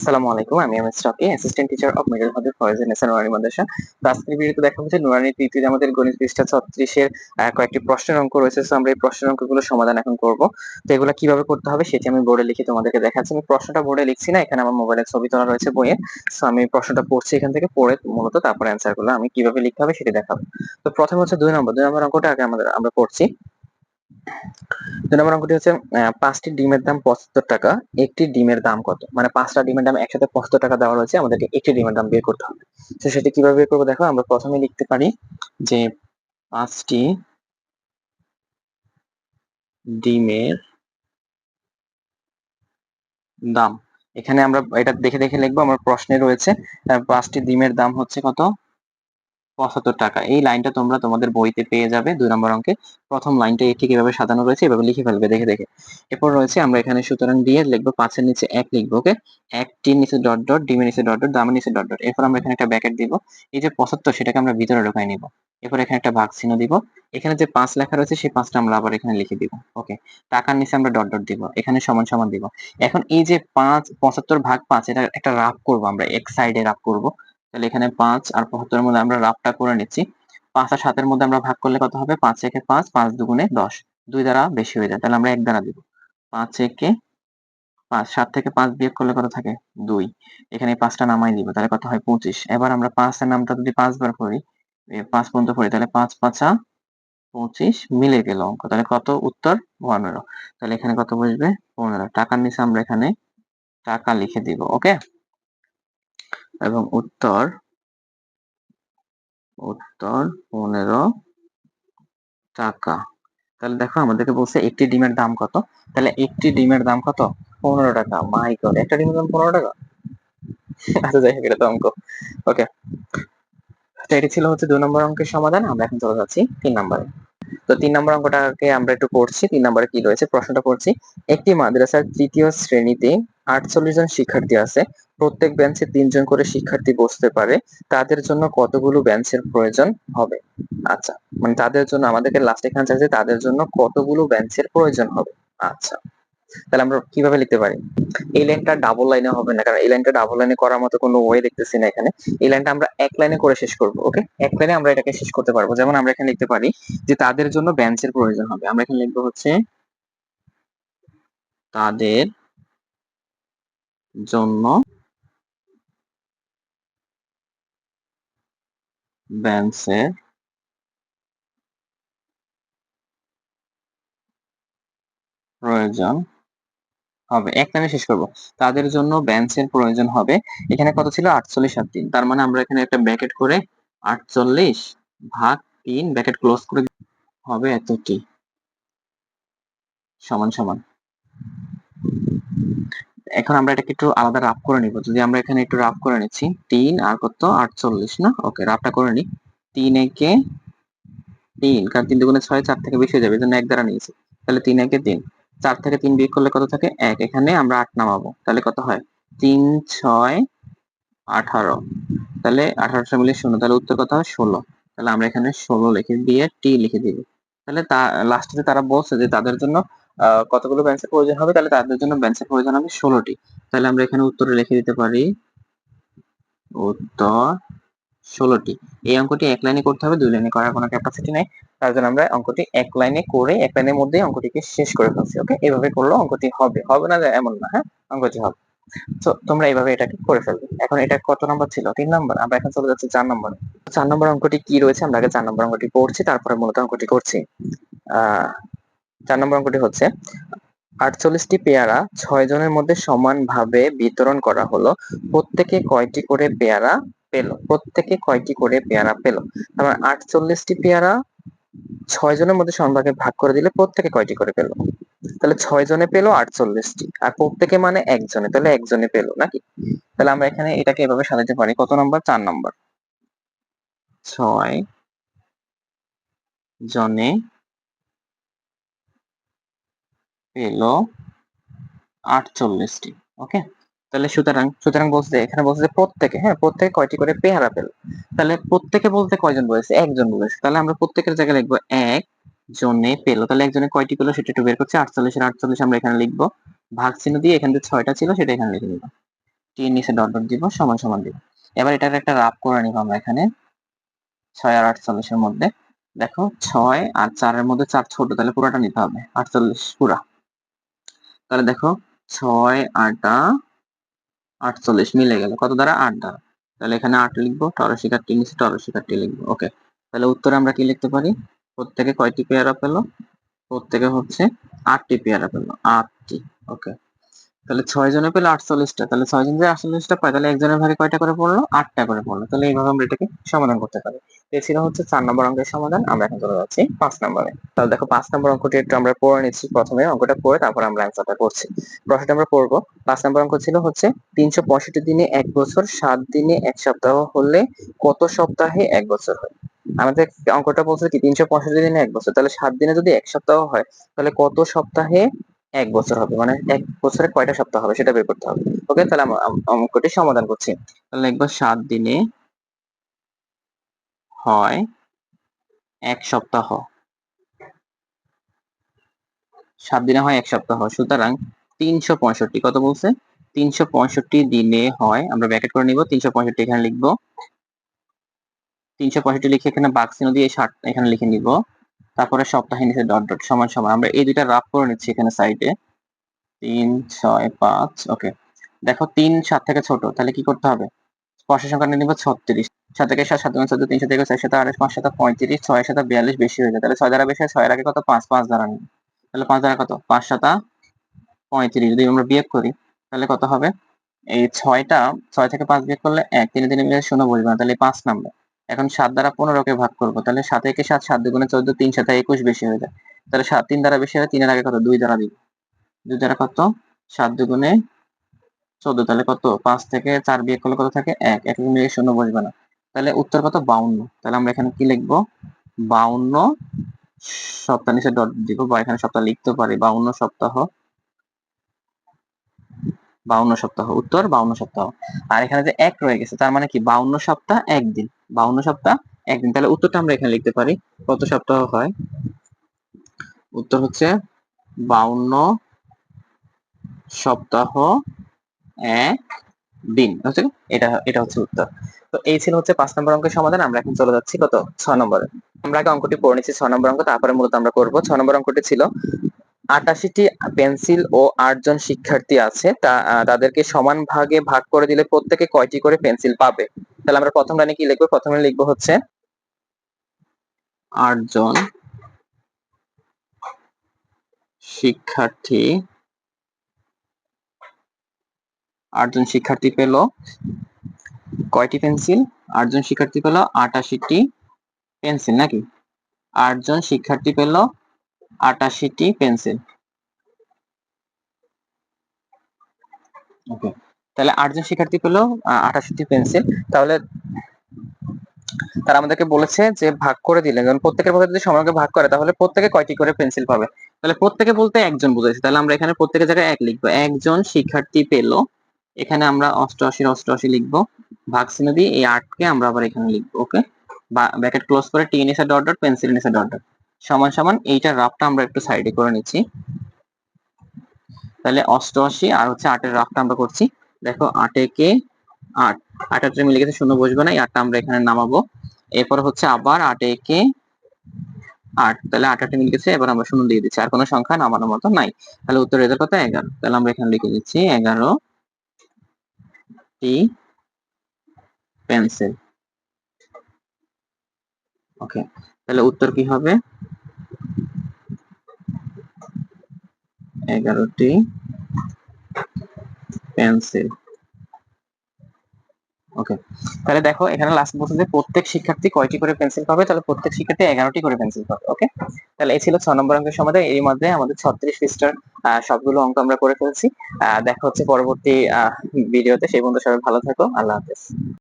আসসালামু আলাইকুম, আমি M S Rocky assistant teacher of middle Habib Foyez Nesa Nurani Madrasa তো আজকের ভিডিওতে দেখাবো যে নুরানি তৃতীয় আমাদের গণিত পৃষ্ঠা ছত্রিশের কয়েকটি প্রশ্নের অঙ্ক রয়েছে। তো আমরা এই প্রশ্নের অঙ্কগুলো সমাধান এখন করব। তো এগুলো কীভাবে করতে হবে সেটি আমি বোর্ডে লিখে তোমাদেরকে দেখাচ্ছি। আমি প্রশ্নটা বোর্ডে লিখছি না, এখানে আমার মোবাইলের ছবি তোলা রয়েছে বইয়ে। তো আমি প্রশ্নটা পড়ছি এখান থেকে, পড়ে মূলত তারপর অ্যান্সারগুলো আমি কীভাবে লিখতে হবে সেটি দেখাবো। তো প্রথম হচ্ছে দুই নম্বর। দুই নম্বর অঙ্কটা আগে আমাদের, আমরা পড়ছি। দুই নম্বর অঙ্কটি হচ্ছে পাঁচটি ডিমের দাম পঁচাত্তর টাকা, একটি ডিমের দাম কত? মানে পাঁচটা ডিমের দাম একসাথে পঁচাত্তর টাকা দেওয়া রয়েছে, আমাদেরকে একটি ডিমের দাম বের করতে হবে। তো সেটি কীভাবে বের করব? দেখো, আমরা প্রথমে লিখতে পারি যে পাঁচটি ডিমের দাম। এখানে আমরা এটা দেখে দেখে লিখব, আমার প্রশ্নে রয়েছে পাঁচটি ডিমের দাম হচ্ছে কত? পঁচাত্তর টাকা। এই লাইনটা তোমরা তোমাদের বইতে পেয়ে যাবে, দুই নম্বর অঙ্কে। প্রথম লাইনটা ঠিক এভাবে সাজানো রয়েছে, এভাবে লিখে ফেলবে, দেখে দেখে। এরপর রয়েছে আমরা এখানে সুতরাং দিয়ে লিখব, পাঁচের নিচে এক লিখব ওকে একটির নিচে ডট ডট ডিমের নিচে ডট ডট দামের নিচে ডট ডট এরপর আমরা এখানে একটা ব্যাকেট দিব। এই যে পঁচাত্তর, সেটাকে আমরা ভিতরে ঢোকাই নিব। এরপর এখানে একটা ভাগ চিহ্ন দিব। এখানে যে পাঁচ লেখা রয়েছে, সেই পাঁচটা আমরা আবার এখানে লিখে দিব ওকে টাকার নিচে আমরা ডট ডট দিব, এখানে সমান সমান দিব। এখন এই যে পাঁচ, পঁচাত্তর ভাগ পাঁচ, এটা একটা রাফ করব আমরা, এক সাইডে রাফ করব। তাহলে এখানে পাঁচ আর পঁচাত্তরের মধ্যে আমরা রাফটা করে নিচ্ছি। পাঁচ আর সাতের মধ্যে আমরা ভাগ করলে কত হবে? পাঁচ একে পাঁচ পাঁচ দুগুণে দশ। দুই দ্বারা বেশি হয়ে যায়। তাহলে আমরা এক দ্বারা দিব। পাঁচ একে পাঁচ, সাত থেকে পাঁচ বিয়োগ করলে কত থাকে? দুই। এখানে পাঁচটা নামাই দিব। তাহলে কত হয়? পঁচিশ। এবার আমরা পাঁচের নামটা যদি পাঁচবার করি পাঁচ পর্যন্ত করি তাহলে পাঁচ পাঁচা পঁচিশ মিলে গেল অঙ্ক। তাহলে কত উত্তর? পনেরো। তাহলে এখানে কত বসবে? পনেরো। টাকার নিচে আমরা এখানে টাকা লিখে দিব, ওকে? এবং উত্তর উত্তর পনেরো টাকা। তাহলে দেখো আমাদেরকে বলছে একটি ডিমের দাম কত? তাহলে একটি ডিমের দাম কত? পনেরো টাকা। মাই গড, একটা ডিমের দাম পনেরো টাকা? আচ্ছা যাই হোক, এটা তো অঙ্ক। ওকে তো এটি ছিল হচ্ছে দুই নম্বর অঙ্কের সমাধান। আমরা এখন চলে যাচ্ছি তিন নম্বরে। তো তিন নম্বর অঙ্কটাকে আমরা একটু পড়ছি, তিন নম্বরে কি রয়েছে? প্রশ্নটা পড়ছি, একটি মাদ্রাসার তৃতীয় শ্রেণীতে আটচল্লিশ জন শিক্ষার্থী আছে। প্রত্যেক বেঞ্চে তিনজন করে শিক্ষার্থী বসতে পারে। তাদের জন্য কতগুলো বেঞ্চের প্রয়োজন হবে? আচ্ছা মানে তাদের জন্য আমাদেরকে লাস্টে এখানে চাইছে তাদের জন্য কতগুলো বেঞ্চের প্রয়োজন হবে? আচ্ছা। তাহলে আমরা কীভাবে লিখতে পারি? এই লাইনটা ডাবল লাইনে হবে না, কারণ এই লাইনটা ডাবল লাইনে করার মতো কোনো ওয়ে দেখতেছি না এখানে। এই লাইনটা আমরা এক লাইনে করে শেষ করব ওকে এক লাইনে আমরা এটাকে শেষ করতে পারব। যেমন আমরা এখানে লিখতে পারি যে তাদের জন্য বেঞ্চের প্রয়োজন হবে। আমরা এখানে লিখব হচ্ছে তাদের জন্য বেঞ্চের প্রয়োজন হবে, এক লাইনে শেষ করব। তাদের জন্য বেঞ্চের প্রয়োজন হবে, এখানে কত ছিল? আটচল্লিশ আর তিন। তার মানে আমরা এখানে একটা ব্যাকেট করে আটচল্লিশ ভাগ তিন ব্যাকেট ক্লোজ করে হবে এতটি। সমান সমান। এখন আমরা এটাকে একটু আলাদা রাফ করে নিব। যদি আমরা এখানে একটু রাফ করে নিচ্ছি, তিন আর কত? আটচল্লিশ, না? ওকে রাফটা করে নি তিন একে তিন, কারণ তিন দুগুণে ছয় চার থেকে বেশি হয়ে যাবে, এই জন্য এক দ্বারা নিয়েছি। তাহলে তিন একে তিন। চার থেকে তিন বিয়োগ করলে কত থাকে? এক। এখানে আমরা আট নামাবো। তাহলে কত হয়? তিন, ছয়, আঠারো। তাহলে আঠারোশো মিলিয়ে শূন্য। তাহলে উত্তর কত হয়? ষোলো। তাহলে আমরা এখানে ষোলো লিখে দিয়ে টি লিখে দিব। তাহলে তা লাস্টে তারা বলছে যে তাদের জন্য কতগুলো বেঞ্চের প্রয়োজন হবে? তাহলে তাদের জন্য বেঞ্চের প্রয়োজন হবে ষোলোটি। তাহলে আমরা এখানে উত্তরে লিখে দিতে পারি, উত্তর ষোলোটি। এই অঙ্কটি এক লাইনে করতে হবে, দুই লাইনে করার কোনো ক্যাপাসিটি নেই। তার জন্য আমরা অঙ্কটি এক লাইনে করে, এক লাইনের মধ্যে অঙ্কটিকে শেষ করে ফেলছি ওকে এভাবে করলে অঙ্কটি হবে। হবে না, এমন না হ্যাঁ? অঙ্কটি হবে। তো তোমরা এইভাবে এটাকে করে ফেলবে। এখন এটা কত নম্বর ছিল? তিন নম্বর? আমরা এখন চলে যাচ্ছি চার নম্বরে। চার নম্বর অঙ্কটি কি রয়েছে? আমরা আগে চার নম্বর অঙ্কটি পড়ছি তারপরে মূলত অঙ্কটি করছি। আহ, চার নম্বর অঙ্কটি হচ্ছে, আটচল্লিশটি পেয়ারা ছয় জনের মধ্যে সমানভাবে বিতরণ করা হলো। প্রত্যেকে কয়টি করে পেয়ারা পেল, প্রত্যেকে কয়টি করে পেয়ারা পেল? তারপর আটচল্লিশটি পেয়ারা ছয় জনের মধ্যে সমানভাগে ভাগ করে দিলে প্রত্যেকে কয়টি করে পেল? তাহলে ছয় জনে পেল আটচল্লিশটি, আর প্রত্যেকে মানে একজনে, তাহলে একজনে পেল নাকি? তাহলে আমরা এখানে এটাকে এভাবে সাজাতে পারি, কত নম্বর? চার নম্বর। ছয় জনে পেল আটচল্লিশটি, ওকে? তাহলে সুতরাং সুতরাং বলছে এখানে বলছে যে প্রত্যেকে হ্যাঁ প্রত্যেকে কয়টি করে পেয়ারা পেল তাহলে প্রত্যেকে বলতে কয়জন বলেছে? একজন বলেছে। তাহলে আমরা প্রত্যেকের জায়গায় লিখব এক জনে পেল। তাহলে একজনে কয়টি পেল সেটা একটু বের করছি। আটচল্লিশের আটচল্লিশ আমরা এখানে লিখব। ভাগ চিহ্ন দিয়ে এখানে যে ছয়টা ছিল সেটা এখানে লিখে টি এর নিচে ডট ডট দিব, সমান সমান দিব। এবার এটার একটা রাফ করে নিব আমরা এখানে। ছয় আর আটচল্লিশের মধ্যে। দেখো, ছয় আর চারের মধ্যে চার ছোট, তাহলে পুরোটা নিতে হবে। আটচল্লিশ পুরা। তাহলে দেখো, ছয় আটা আটচল্লিশ মিলে গেল। কত দ্বারা? আট দ্বারা। তাহলে এখানে আট লিখব, টর শিকারটি নিচে, টর শিকারটি লিখব। ওকে। তাহলে উত্তরে আমরা কি লিখতে পারি? প্রত্যেকে কয়টি পেয়ারা পেল প্রত্যেকে হচ্ছে আটটি পেয়ারা পেল আটটি। ওকে। তাহলে ছয় জনে পেল আটচল্লিশটা তাহলে ছয় জন যে আটচল্লিশটা পায়, তাহলে একজনের ভাগে কয়টা করে পড়ল? আটটা করে পড়ল। তাহলে এইভাবে আমরা এটাকে সমাধান করতে পারি। ছিল হচ্ছে চার নম্বর অঙ্কের সমাধান। আমরা এখন চলে যাচ্ছি পাঁচ নম্বরে। তাহলে দেখো পাঁচ নম্বর অঙ্কটি একটু আমরা পড়ে নিচ্ছি প্রথমে। অঙ্কটা পড়ে তারপর আমরা অ্যান্সারটা করছি। প্রশ্নটা আমরা পড়ব। পাঁচ নম্বর অঙ্ক ছিল হচ্ছে তিনশো পঁয়ষট্টি দিনে এক বছর, সাত দিনে এক সপ্তাহ হলে কত সপ্তাহে এক বছর হয়? আমাদের অঙ্কটা বলছে কি, তিনশো পঁয়ষট্টি দিনে এক বছর। তাহলে সাত দিনে যদি এক সপ্তাহ হয়, তাহলে কত সপ্তাহে এক বছর হবে মানে এক বছরে কয়টা সপ্তাহ হবে সেটা বের করতে হবে। ওকে, তাহলে অঙ্কটি সমাধান করছি। তাহলে লিখব সাত দিনে হয় এক সপ্তাহ। সাত দিনে হয় এক সপ্তাহ, সুতরাং তিনশো পঁয়ষট্টি, কত বলছে? তিনশো পঁয়ষট্টি দিনে হয়, আমরা ব্যাকেট করে নিব, তিনশো পঁয়ষট্টি এখানে লিখব। তিনশো পঁয়ষট্টি লিখে এখানে বাক্সিন দিয়ে ষাট এখানে লিখে নিব। তারপরে সপ্তাহে নিচে ডট ডট সমান সমান। আমরা এই দুইটা রাফ করে নিচ্ছি এখানে সাইডে তিন, ছয়, পাঁচ ওকে দেখো তিন, সাত থেকে ছোট, তাহলে কি করতে হবে? স্পর্শ সংখ্যা নিয়ে নিব ছত্রিশ। সাত থেকে সাত সাত চোদ্দ তিনশো থেকে চার সাথে আঠাশ পাঁচ সাথে পঁয়ত্রিশ, ছয় সাত বিয়াল্লিশ বেশি হয়ে যায়। তাহলে ছয় দ্বারা বেশি ছয়ের আগে কত? পাঁচ পাঁচ দ্বারা নিই তাহলে পাঁচ দ্বারা কত? পাঁচ সাতা পঁয়ত্রিশ। যদি আমরা বিয়োগ করি, তাহলে কত হবে? এই ছয়টা, ছয় থেকে পাঁচ বিয়োগ করলে এক। তিনে তিনে মিলে শূন্য বসবে না, তাহলে পাঁচ নাম্বার। এখন সাত দ্বারা পনেরোকে ভাগ করব, তাহলে সাত একে সাত সাত দুগুণে চোদ্দ, তিন সাথে একুশ বেশি হয়ে যায়। তাহলে সাত, তিন দ্বারা বেশি হয়, তিনের আগে কত? দুই দ্বারা দিব। দুই দ্বারা কত? সাত দুগুণে চোদ্দ, তাহলে কত? পাঁচ থেকে চার বিয়োগ করলে কত থাকে? এক। এক মিলে শূন্য বসবে না। তাহলে উত্তর কত? বাউন্ন। তাহলে আমরা এখানে কি লিখব? বাউন্ন সপ্তাহ নিচে ডট দিব বা এখানে সপ্তাহ লিখতে পারি। বাউন্ন সপ্তাহ বাউন্ন সপ্তাহ, উত্তর বাউন্ন সপ্তাহ। আর এখানে যে এক রয়ে গেছে, তার মানে কি? বাউন্ন সপ্তাহ, একদিন। বাউন্ন সপ্তাহ, একদিন। তাহলে উত্তরটা আমরা এখানে লিখতে পারি। কত সপ্তাহ হয়? উত্তর হচ্ছে বাউন্ন সপ্তাহ এক দিন হচ্ছে এটা এটা হচ্ছে উত্তর। তো এই ছিল হচ্ছে পাঁচ নম্বর অঙ্কের সমাধান। আমরা এখন চলে যাচ্ছি কত? ছয় নম্বরে। আমরা আগে অঙ্কটি পড়ে নিচ্ছি, ছয় নম্বর অঙ্ক, তারপরে মূলত আমরা করব। ছয় নম্বর অঙ্কটি ছিল আটাশিটি পেন্সিল ও আটজন শিক্ষার্থী আছে। তা তাদেরকে সমান ভাগে ভাগ করে দিলে প্রত্যেকে কয়টি করে পেন্সিল পাবে? তাহলে আমরা প্রথম লাইনে কি লিখব? প্রথমে লিখব হচ্ছে আটজন শিক্ষার্থী আটজন শিক্ষার্থী পেল কয়টি পেন্সিল? আটজন শিক্ষার্থী পেল আটাশিটি পেন্সিল নাকি? আটজন শিক্ষার্থী পেল আটাশিটি পেন্সিল। ওকে, তাহলে আটজন শিক্ষার্থী পেল আটাশিটি পেন্সিল। তাহলে তারা আমাদেরকে বলেছে যে ভাগ করে দিলে যখন প্রত্যেকের মধ্যে যদি সমানকে ভাগ করে, তাহলে প্রত্যেকে কয়টি করে পেন্সিল পাবে? তাহলে প্রত্যেকে বলতে একজন বুঝাইছে, তাহলে আমরা এখানে প্রত্যেকের জায়গায় এক লিখব। একজন শিক্ষার্থী পেল, এখানে আমরা অষ্টআশির অষ্টআশি লিখব। ভাগ চিহ্ন দিয়ে এই আটকে আমরা আবার এখানে লিখব, ওকে? ব্যাকেট ক্লোজ করে টি নিচে ডট ডট, পেন্সিল নিচে ডট ডট। সমান সমান এইটার রাফটা আমরা একটু সাইডে করে নিচ্ছি। তাহলে অষ্টআশি আর হচ্ছে আটের রাফটা আমরা করছি। দেখো আটে কে আট আট আটে মিলে গেছে শূন্য বসবে না? এই আটটা আমরা এখানে নামাবো। এরপর হচ্ছে আবার আটে কে আট, তাহলে আট আটে মিলে গেছে এবার আমরা শূন্য দিয়ে দিচ্ছি। আর কোনো সংখ্যা নামানোর মতো নাই। তাহলে উত্তর এদের কথা এগারো। তাহলে আমরা এখানে লিখে দিচ্ছি এগারো টি পেন্সিল ওকে তাহলে উত্তর কি হবে? এগারোটি পেন্সিল। ওকে, তাহলে দেখো এখানে লাস্ট বলছে যে প্রত্যেক শিক্ষার্থী কয়টি করে পেন্সিল পাবে? তাহলে প্রত্যেক শিক্ষার্থী এগারোটি করে পেন্সিল পাবে, ওকে? তাহলে এই ছিল ছ নম্বর অঙ্কের সমাধান। এর মধ্যে আমাদের ছত্রিশ পৃষ্ঠার সবগুলো অঙ্ক আমরা করে ফেলছি। দেখা হচ্ছে পরবর্তী ভিডিওতে। সেই পর্যন্ত সবাই ভালো থাকো। আল্লাহ হাফেজ।